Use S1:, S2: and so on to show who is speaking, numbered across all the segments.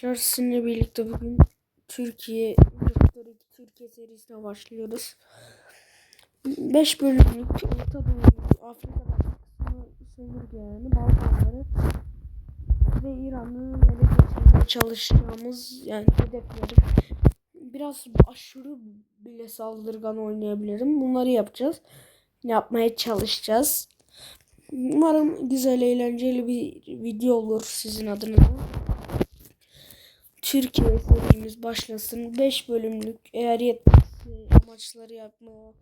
S1: Sizinle birlikte bugün Türkiye Doktor 2 Türkiye serisine başlıyoruz. 5 bölümlük Orta Doğu, Afrika'da kısmı sömürge yani Balkanları ve İran'ı ele geçirmeye çalışacağımız yani hedefleri biraz aşırı bile saldırgan oynayabilirim. Bunları yapacağız. Yapmaya çalışacağız. Umarım güzel eğlenceli bir video olur sizin adınıza. Türkiye serimiz başlasın. 5 bölümlük eğer yetmezse amaçları yapmaya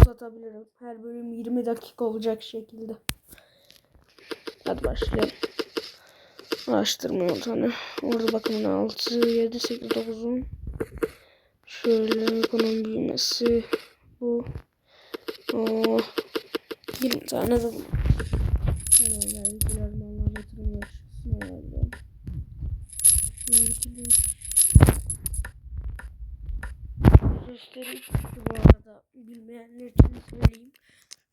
S1: uzatabilirim. Her bölüm 20 dakika olacak şekilde. Hadi başlayalım. Araştırma yoltanı. Orada bakımın 6, 7, 8, 9, 10. Şöyle ekonomi büyümesi. Bu. O. 20 tane de Gösteri bu arada bilmeyenler için söyleyeyim.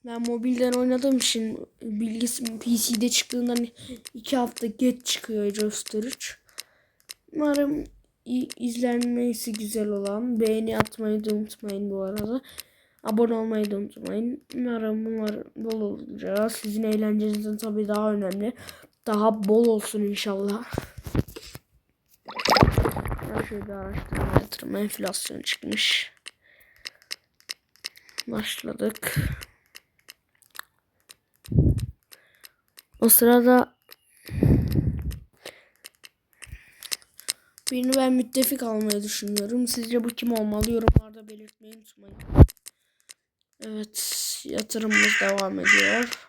S1: Ben mobilden oynadığım için bilgisi PC'de çıktığından iki hafta geç çıkıyor Roster 3. Umarım izlenmesi güzel olan beğeni atmayı da unutmayın bu arada. Abone olmayı da unutmayın. Umarım umarım bol olacağız. Sizin eğlencenizden tabii daha önemli. Daha bol olsun inşallah. Her şeyde araştırma yatırım enflasyon çıkmış. Başladık. O sırada birini ben müttefik almayı düşünüyorum. Sizce bu kim olmalı? Yorumlarda belirtmeyi unutmayın. Evet, yatırımımız devam ediyor.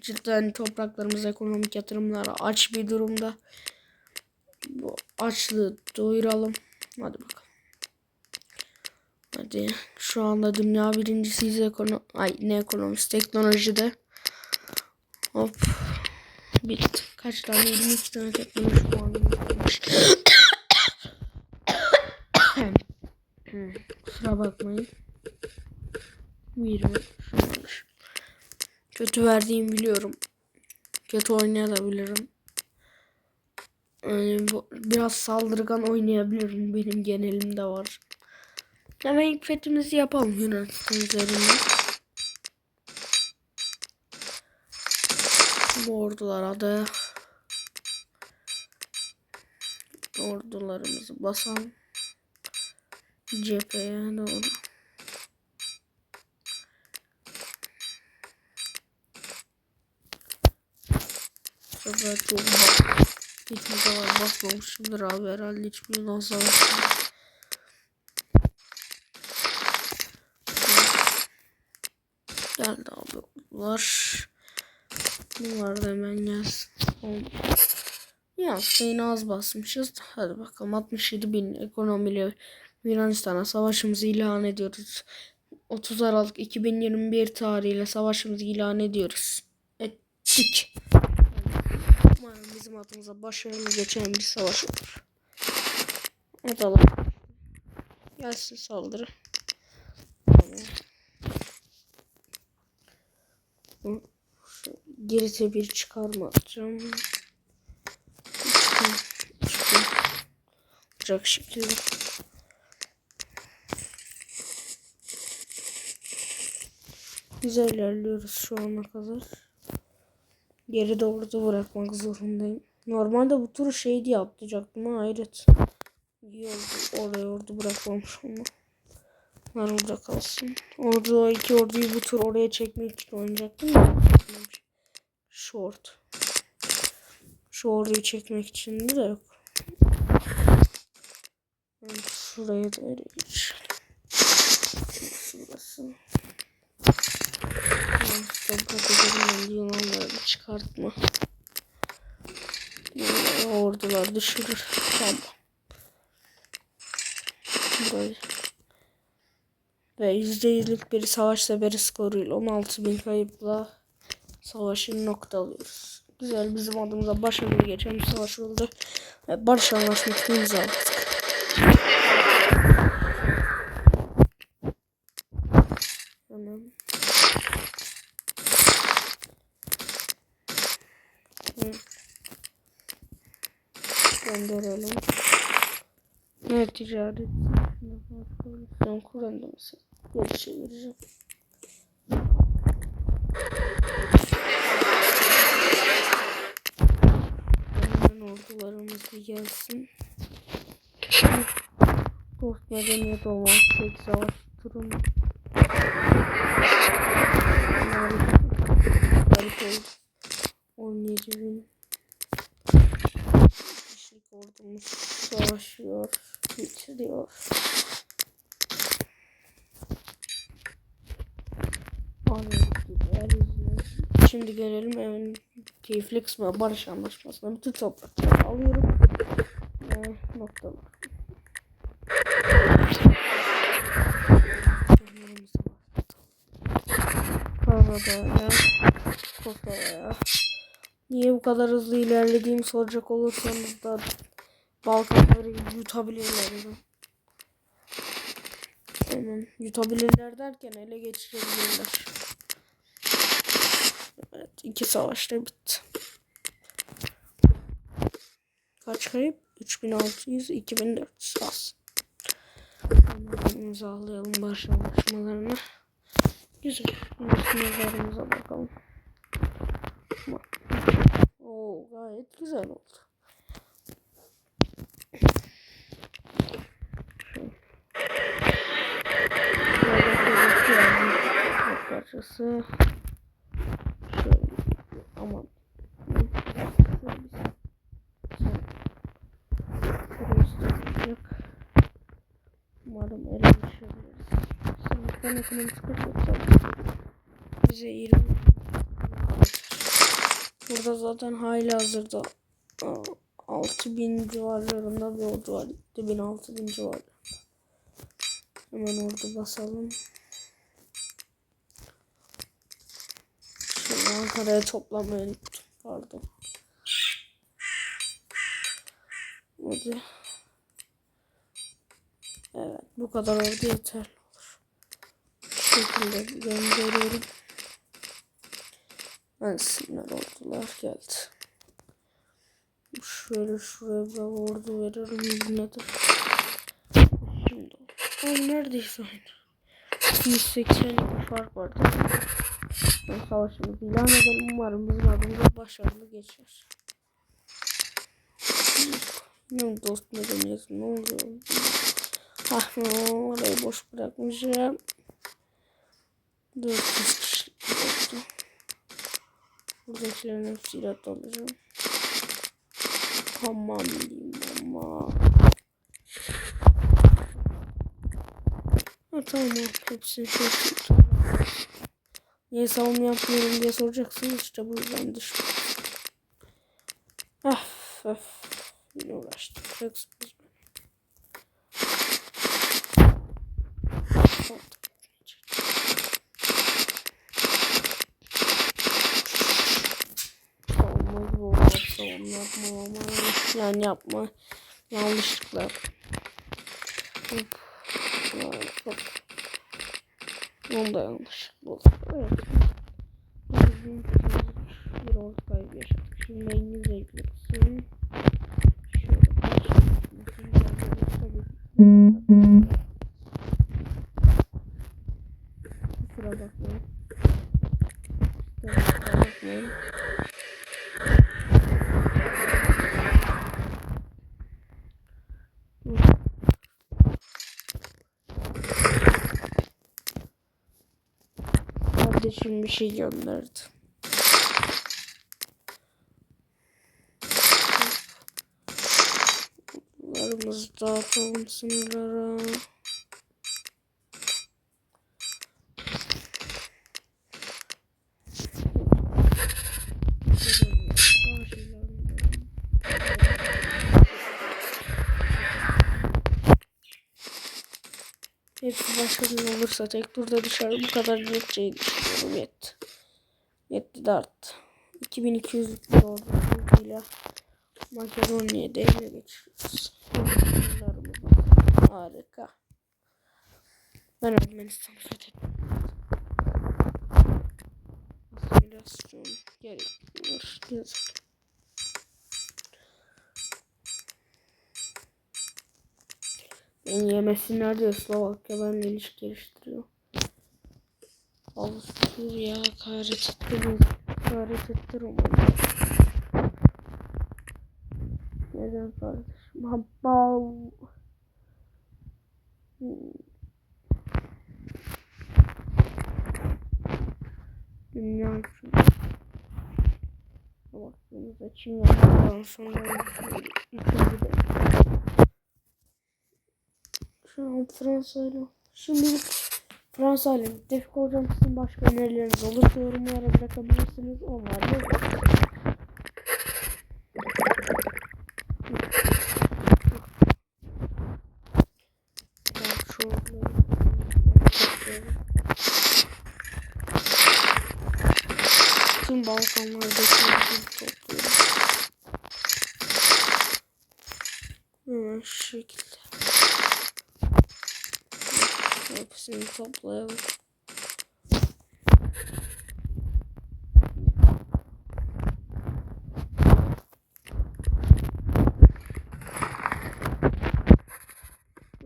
S1: Cidden topraklarımız ekonomik yatırımlara aç bir durumda. Bu açlığı doyuralım. Hadi bakalım. Hadi. Şu anda dünya birincisiyiz ekono ay ne ekonomisi teknolojide. Hop. Bitti. Kaç tane? 22 tane teknoloji olmuş. Kusura bakmayın. 20 olmuş. Kötü verdiğimi biliyorum. Kötü oynayabilirim. Yani bu, biraz saldırgan oynayabilirim. Benim genelimde var. Hemen ilk fethimizi yapalım Yunanistan üzerinde. Bu ordulara da ordularımızı basalım. Cepheye doğru. Sefer çok bak. Hiçbir zaman basmamışımdır abi herhalde hiçbir Yunan savaşında. Geldi abi var. Bunlar da hemen gelsin. Ya yine az basmışız. Hadi bakalım 67 bin ekonomiyle Yunanistan'a savaşımızı ilan ediyoruz. 30 Aralık 2021 tarihiyle savaşımızı ilan ediyoruz. Ettik. Umarım bizim adımıza başarılı geçen bir savaş olur. Atalım. Gelsin saldırı. Tamam. Şu Gerite bir çıkarma atacağım. Olacak şekilde. Güzel ilerliyoruz şu ana kadar. Geri doğru da bırakmak zorundayım. Normalde bu turu şey diye atlayacaktım ama hayret. İyi. Oraya ordu bırakmamış ama. Bunlar orada kalsın. Orada iki orduyu bu tur oraya çekmek için oynayacaktım. Short. Şu orduyu çekmek için de yok. Şuraya da geçelim. Şurası. Toprak edelim Yunanları çıkartma. Yunanları ordular düşürür. Tamam. Burayı. Ve %100'lük bir savaş seferi skoruyla 16.000 kayıpla savaşı noktalıyoruz. Güzel bizim adımıza başarılı geçen bir savaş oldu. Ve barış anlaşmasını imzaladık. Tamam. Gönderelim. Ne ticaret? Kuranda mesela. Geri çevireceğim. Bir gelsin. Dost medeniyet olmaz. Tek savaş durumu. Garip oldu. 17 bin kişilik ordumuz savaşıyor, bitiriyor. Şimdi gelelim en keyifli kısmına barış anlaşmasına. Bütün toprakları alıyorum. Ve noktalar. Karadağ'a, Kosova'ya. Niye bu kadar hızlı ilerlediğimi soracak olursanız da Balkanları yutabilirler. Hemen yutabilirler derken ele geçirebilirler. Evet iki savaşta bitti. Kaç kayıp? 3600, 2400 az. İmzalayalım barış anlaşmalarını. Güzel. Sınırlarımıza bakalım. Oo gayet güzel oldu. parçası aman Umarım ele geçirebiliriz. Sınıftan ekonomik sıkıntı bize 20 Burada zaten hala hazırda 6000 civarlarında bir ordu var. 2000 6000 civarı. Hemen ordu basalım. Şimdi Ankara'ya toplamayı unuttum. Pardon. Hadi. Evet bu kadar ordu yeterli olur. Şu şekilde gönderiyorum. Gelsinler ordular geldi. Şöyle şuraya bir ordu veririm. Bu nedir? Şimdi. Ay neredeyse aynı. 180 fark vardı. Ben savaşımızı ilan edelim. Umarım bizim adımıza başarılı geçer. Ne dost medeniyeti ne oluyor? Ah orayı boş bırakmışım. 400 kişilik bir ordu. Buradakilerin hepsiyle alacağım. Tamam diyeyim ama. Ha, tamam hepsini hepsini tamam. Niye savunma yapmıyorum diye soracaksınız işte bu yüzden düştüm. Ah, ah. Yine uğraştık. Çok sıkıntı. Savunma yapma ama yani yapma yanlışlıkla. Hop. Hop. Onu da yanlışlıkla oldu. Evet. Bizim bir ordu kaybı yaşadık. Şimdi İngilizce yüklesin. Kusura bakmayın. Kusura bakmayın. Kardeşim bir şey gönderdi. Varımızı dağıtalım sınırlara. Hepsi başarılı olursa tek turda dışarı bu kadar yeteceğini düşünüyorum yetti. Yetti de arttı. 2200 bir orduyla Makedonya'ya devre geçiriyoruz. Harika. Ben Ermenistan'ı fethettim. Asimilasyon gerekiyor. Yazık. Yemesinler diyor Slovakya benimle ilişki geliştiriyor. Avusturya hakaret ettirir. Hakaret ettirir umarım. Neden kardeşim? Habba. Dünya için. Baktığımızda Çin yaptıktan sonra üçüncü de. Şu an Fransa ile. Şimdi Fransa ile bitti. Hocam sizin başka önerileriniz olursa yorumlara bırakabilirsiniz. Onlar da Tüm balkonlardaki topluyorum. Hemen şu. Hepsini toplayalım.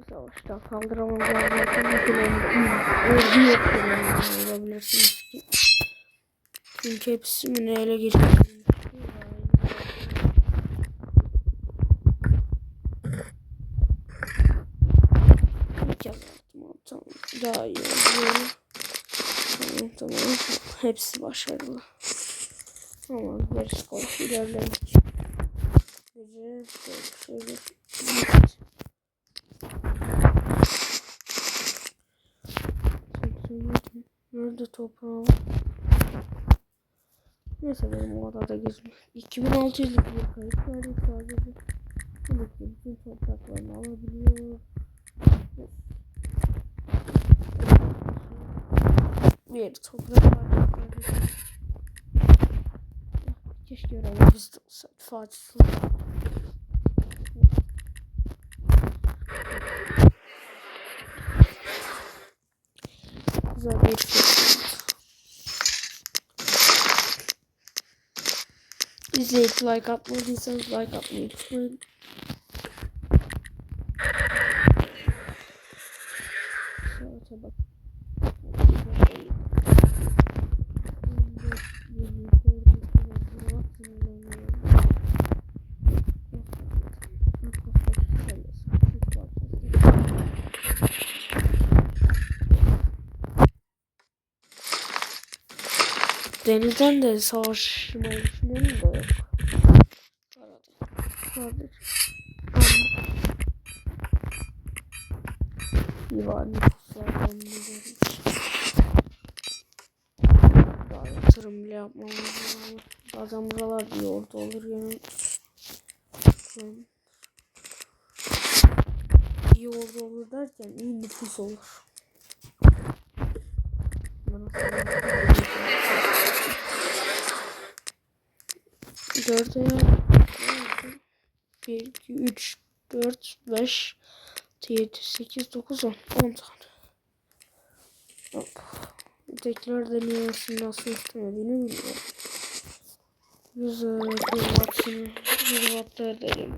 S1: Savaşta kaldıramazlar zaten olabilirsiniz ki. Çünkü hepsini ele geçirmiş. Mükemmel. Tamam iyi oldu. Tamam tamam. Hepsi başarılı. Tamam. Gerisi kolay. İlerledik. Gece şöyle. Nerede toprağım? Neyse benim o adada gezmek. 2600'lük bir kayıp verdik sadece. Demek ki bütün topraklarını alabiliyor. Bir toprak var. Keşke öyle bizde olsaydı Fatih Sultan. Güzel bir şey. İzleyip like atmadıysanız like atmayı unutmayın. Saate bak. Denizden de savaşmayı düşünüyorum da yok. Sadece. İyi var nüfuslardan. Daha yatırım bile yapmam lazım. Bazen buralar bir orada olur yani. İyi orada olur derken iyi nüfus olur. Bana 4'e 1, 2, 3, 4, 5, 7, 8, 9, 10. 10 tane. Hop. Tekrar deneyesin nasıl istemediğini biliyorum. 100 wattını e, 100 watt edelim.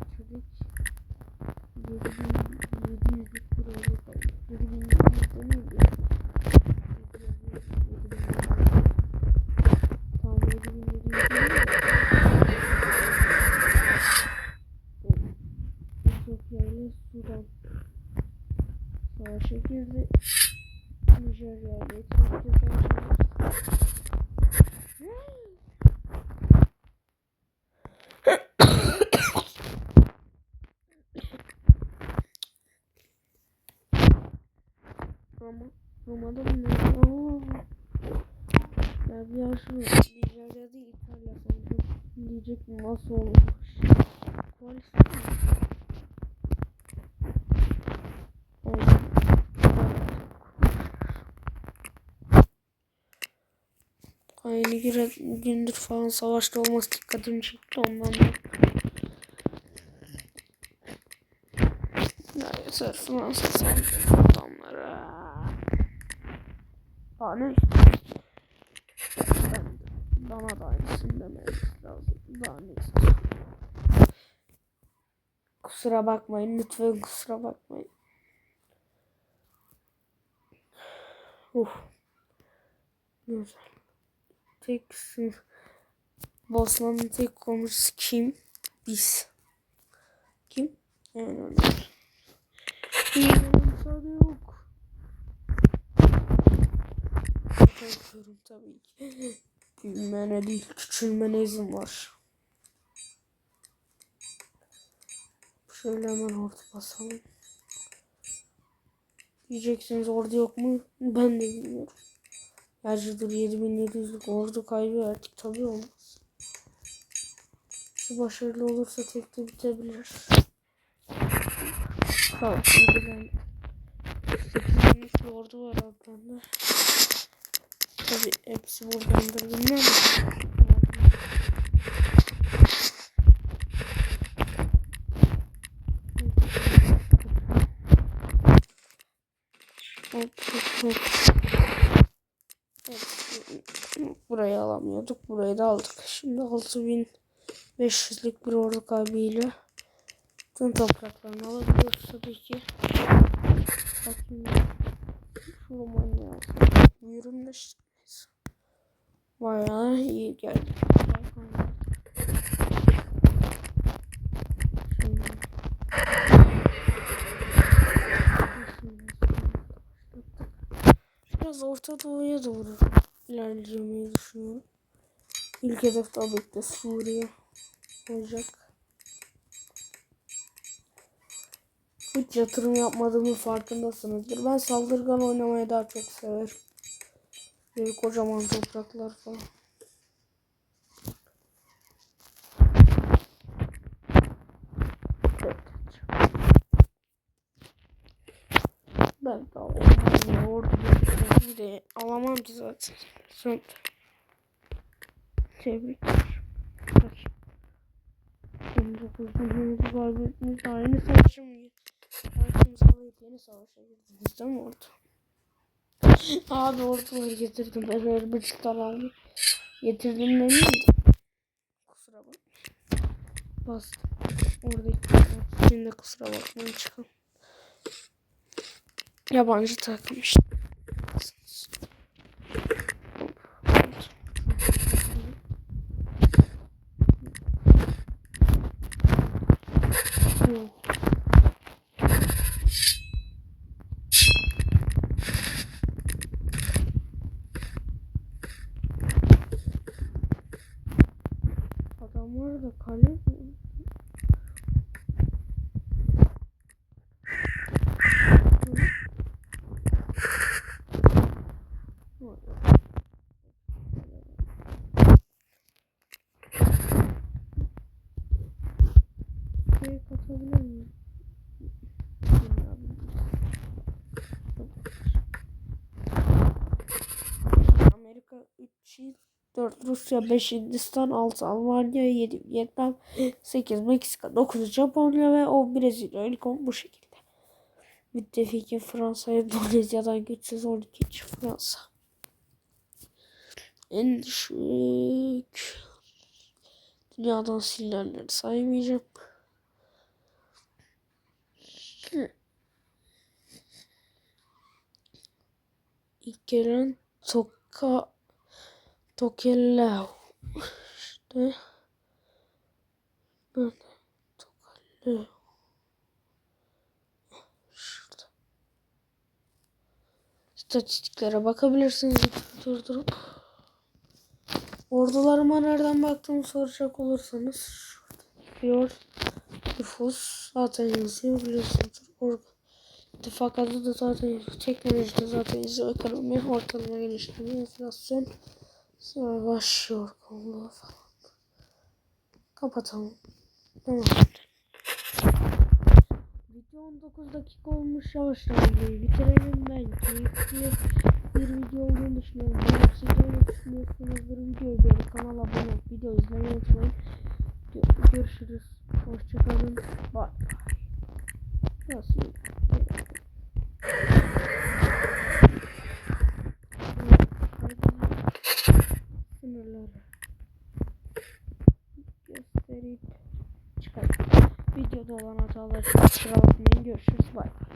S1: 7 Diyecek nasıl olmuş? Koalisyon. Aynı gündür falan savaşta olması dikkatimi çekti ondan da. Ya yeter saldırı adamlara. Aa ne? olmasın demeniz lazım. Daha ne Kusura bakmayın. Lütfen kusura bakmayın. Uf. Güzel. Tek Bosna'nın tek komşusu kim? Biz. Kim? Yani onlar. Kimse yok. Korkuyorum tabii ki. Büyümene değil, küçülmene izin var. Şöyle hemen orta basalım. Diyeceksiniz orada yok mu? Ben de bilmiyorum. Gerçi dur 7700'lük ordu kaybı verdik tabii olmaz. Şu başarılı olursa tek de bitebilir. Tamam şimdi ben 800 bir ordu var abi bende. Tabii hepsi buradandır mi? Hop hop hop. Burayı alamıyorduk. Burayı da aldık. Şimdi 6500'lük bir ordu kaybıyla tüm topraklarını alabiliyoruz tabii ki. Şu Romanya alsın. Bayağı iyi geldi. Biraz Orta Doğu'ya doğru ilerlemeyi düşünüyorum. İlk hedef tabii ki Suriye olacak. Hiç yatırım yapmadığımın farkındasınızdır. Ben saldırgan oynamayı daha çok severim. Böyle kocaman topraklar falan. Ben de alamam. Orada bir de alamam ki zaten. Son. Tebrikler. 19 milyonu kaybetmiş. Aynı savaşa mı gitti? Savaşımız alayıp yeni savaşa girdiniz değil mi orada? Abi ortaları getirdim. Ben öyle bıçıklar aldım. Getirdim demeyeyim de. Kusura bak. Bastım. Oradaki şimdi kusura bakmayın çıkın. Yabancı takım işte. 3 4 Rusya 5 Hindistan 6 Almanya 7 Vietnam 8 Meksika 9 Japonya ve 10 Brezilya ilk 10 bu şekilde. Müttefiki Fransa Endonezya'dan güçsüz 12. Fransa. En düşük dünyadan silinenleri saymayacağım. İlk gelen Toka Tokelau işte. Ben Tokelau şurada. İstatistiklere bakabilirsiniz. Durdurup. Ordularıma nereden baktığımı soracak olursanız şurada diyor nüfus zaten yazıyor biliyorsunuz. Orada İttifak adı da zaten. Teknolojide zaten yazıyor. Ekonomi, ortalama geliştirme, enflasyon, savaş yorgunluğu falan. Kapatalım. Video 19 dakika olmuş yavaştan videoyu bitirelim ben keyifli bir video olduğunu düşünüyorum. Eğer siz öyle düşünüyorsanız bir videoyu beğenip kanala abone olup video izlemeyi unutmayın. Görüşürüz. Hoşçakalın. Bye. Nasıl? Sınırları gösterip çıkarttık. Videoda olan hatalar kusura bakmayın. Görüşürüz. Bay bay.